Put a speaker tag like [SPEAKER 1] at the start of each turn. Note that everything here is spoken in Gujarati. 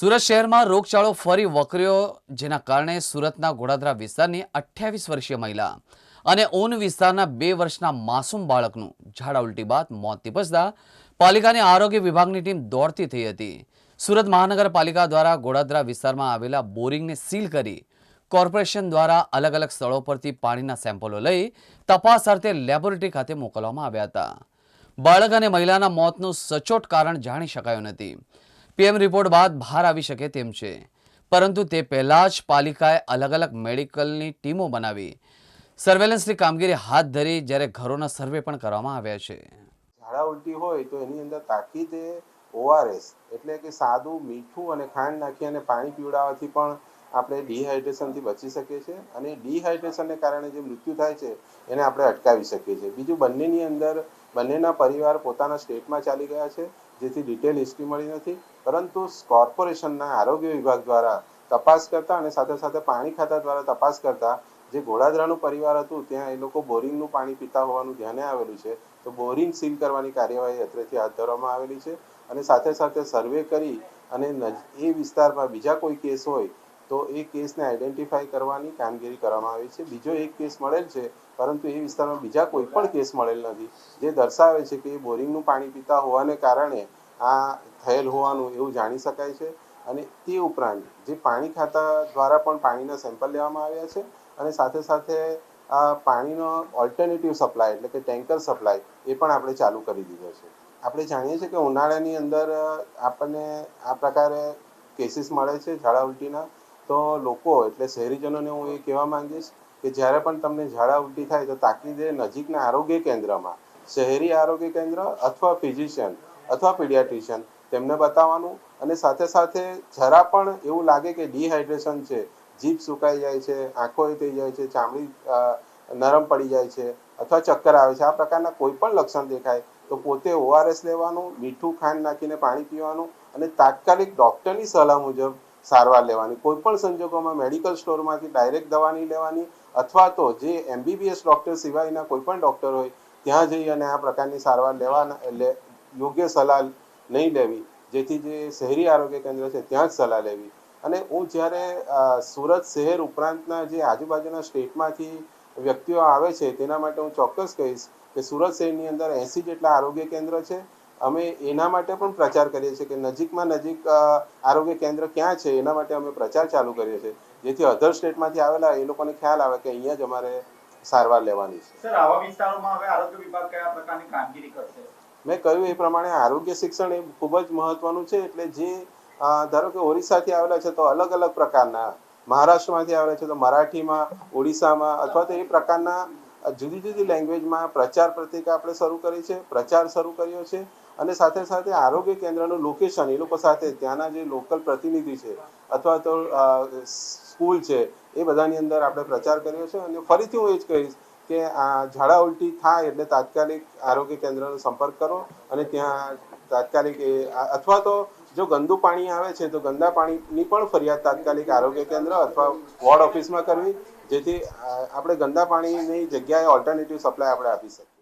[SPEAKER 1] સુરત શહેરમાં રોગચાળો ફરી વકર્યો, જેના કારણે સુરતના ગોડાદરા વિસ્તારની અઠ્યાવીસ વર્ષીય મહિલા અને ઓન વિસ્તારના બે વર્ષના માસૂમ બાળકનું ઝાડા ઉલટી બાદ મોત નિપજતા પાલિકાની આરોગ્ય વિભાગની ટીમ દોડતી થઈ હતી. સુરત મહાનગરપાલિકા દ્વારા ગોડાદરા વિસ્તારમાં આવેલા બોરિંગને સીલ કરી કોર્પોરેશન દ્વારા અલગ અલગ સ્થળો પરથી પાણીના સેમ્પલો લઈ તપાસ અર્થે લેબોરેટરી ખાતે મોકલવામાં આવ્યા હતા. બાળક અને મહિલાના મોતનું સચોટ કારણ જાણી શકાયું નથી. પીએમ રિપોર્ટ બાદ બહાર આવી શકે તેમ છે. પરંતુ તે પહેલાં જ પાલિકાએ અલગ અલગ મેડિકલની ટીમો બનાવી. સર્વેલન્સની કામગીરી હાથ ધરી જ્યારે ઘરોના સર્વે પણ કરવામાં આવ્યા છે.
[SPEAKER 2] ઝાડા ઉલટી હોય તો એની અંદર તાકીદે ઓઆરએસ એટલે કે સાદું, મીઠું અને ખાંડ નાખી અને પાણી પીવડાવવાથી પણ આપણે ડિહાઇડ્રેશનથી બચી શકીએ છીએ અને ડિહાઇડ્રેશનને કારણે જે મૃત્યુ થાય છે એને આપણે અટકાવી શકીએ છીએ. બીજું બંનેની અંદર, બંનેના પરિવાર પોતાના સ્ટેટમાં ચાલી ગયા છે. જેથી ડિટેલ હિસ્ટ્રી મળી નથી. પરંતુ કોર્પોરેશનના આરોગ્ય વિભાગ દ્વારા તપાસ કરતા અને સાથે સાથે પાણી ખાતા દ્વારા તપાસ કરતા જે ઘોડાદરાનું પરિવાર હતું, ત્યાં એ લોકો બોરિંગનું પાણી પીતા હોવાનું ધ્યાને આવેલું છે. તો બોરિંગ સીલ કરવાની કાર્યવાહી અત્રેથી હાથ ધરવામાં આવેલી છે. અને સાથે સાથે સર્વે કરી અને એ વિસ્તારમાં બીજા કોઈ કેસ હોય, તો એ કેસને આઈડેન્ટિફાઈ કરવાની કામગીરી કરવામાં આવી છે. બીજો એક કેસ મળેલ છે, પરંતુ એ વિસ્તારમાં બીજા કોઈ પણ કેસ મળેલ નથી. જે દર્શાવે છે કે એ બોરિંગનું પાણી પીતા હોવાને કારણે આ થયેલ હોવાનું એવું જાણી શકાય છે અને તે ઉપરાંત જે પાણી ખાતા દ્વારા પણ પાણીના સેમ્પલ લેવામાં આવ્યા છે અને સાથે સાથે આ પાણીનો ઓલ્ટરનેટિવ સપ્લાય એટલે કે ટેન્કર સપ્લાય એ પણ આપણે ચાલુ કરી દીધો છે. આપણે જાણીએ છીએ કે ઉનાળાની અંદર આપણને આ પ્રકારે કેસીસ મળે છે ઝાડા ઉલટીના. તો લોકો એટલે શહેરીજનોને હું એ કહેવા માંગીશ કે જ્યારે પણ તમને ઝાડા ઉલટી થાય તો તાકીદે નજીકના આરોગ્ય કેન્દ્રમાં, શહેરી આરોગ્ય કેન્દ્ર અથવા ફિઝિશિયન અથવા પીડિયાટ્રિશિયન. તેમને બતાવવાનું અને સાથે સાથે જરા પણ એવું લાગે કે ડિહાઇડ્રેશન છે, જીભ સુકાઈ જાય છે, આંખો એ થઈ જાય છે, ચામડી નરમ પડી જાય છે અથવા ચક્કર આવે છે. આ પ્રકારના કોઈ પણ લક્ષણ દેખાય તો પોતે ઓઆરએસ લેવાનું, મીઠું ખાંડ નાખીને પાણી પીવાનું અને તાત્કાલિક ડૉક્ટરની સલાહ મુજબ સારવાર લેવાની. કોઈ પણ સંજોગોમાં મેડિકલ સ્ટોરમાંથી ડાયરેક્ટ દવા નહીં લેવાની અથવા તો જે એમબીબીએસ ડૉક્ટર સિવાયના કોઈ પણ ડૉક્ટર હોય, ત્યાં જઈ અને આ પ્રકારની સારવાર લેવાના યોગ્ય સલાહ નહીં લેવી, જેથી જે શહેરી આરોગ્ય કેન્દ્ર છે ત્યાં જ સલાહ લેવી. અને હું જ્યારે સુરત શહેર ઉપરાંતના જે આજુબાજુના સ્ટેટમાંથી વ્યક્તિઓ આવે છે, તેના માટે હું ચોક્કસ કહીશ કે સુરત શહેરની અંદર એંસી જેટલા આરોગ્ય કેન્દ્ર છે. અમે એના માટે પણ પ્રચાર કરીએ છીએ કે નજીકમાં નજીક આરોગ્ય કેન્દ્ર ક્યાં છે, એના માટે અમે પ્રચાર ચાલુ કરીએ છીએ. જેથી અધર સ્ટેટમાંથી આવેલા એ લોકોને ખ્યાલ આવે કે અહીંયા જ અમારે સારવાર લેવાની છે.
[SPEAKER 3] સર, આવા વિસ્તારોમાં હવે આરોગ્ય વિભાગ કયા પ્રકારની કામગીરી કરશે?
[SPEAKER 2] મેં કહ્યું એ પ્રમાણે આરોગ્ય શિક્ષણ એ ખૂબ જ મહત્વનું છે એટલે જે ધારો કે ઓરિસ્સાથી આવેલા છે તો અલગ અલગ પ્રકારના, મહારાષ્ટ્રમાંથી આવેલા છે તો મરાઠીમાં, ઓડિશામાં અથવા તો એ પ્રકારના જુદી જુદી લેંગ્વેજમાં પ્રચાર પ્રતિકા આપણે શરૂ કરી છે, પ્રચાર શરૂ કર્યો છે અને સાથે સાથે આરોગ્ય કેન્દ્રનું લોકેશન એ લોકો સાથે ત્યાંના જે લોકલ પ્રતિનિધિ છે અથવા તો સ્કૂલ છે એ બધાની અંદર આપણે પ્રચાર કર્યો છે અને ફરીથી હું એ જ કહીશ કે આ ઝાડા ઉલટી થાય એટલે તાત્કાલિક આરોગ્ય કેન્દ્રનો સંપર્ક કરો અને ત્યાં તાત્કાલિક અથવા તો જો ગંદુ પાણી આવે છે, તો ગંદા પાણીની પણ ફરિયાદ તાત્કાલિક આરોગ્ય કેન્દ્ર અથવા વોર્ડ ઓફિસમાં કરવી, જેથી આપણે ગંદા પાણીની જગ્યાએ ઓલ્ટરનેટિવ સપ્લાય આપણે આપી શકીએ.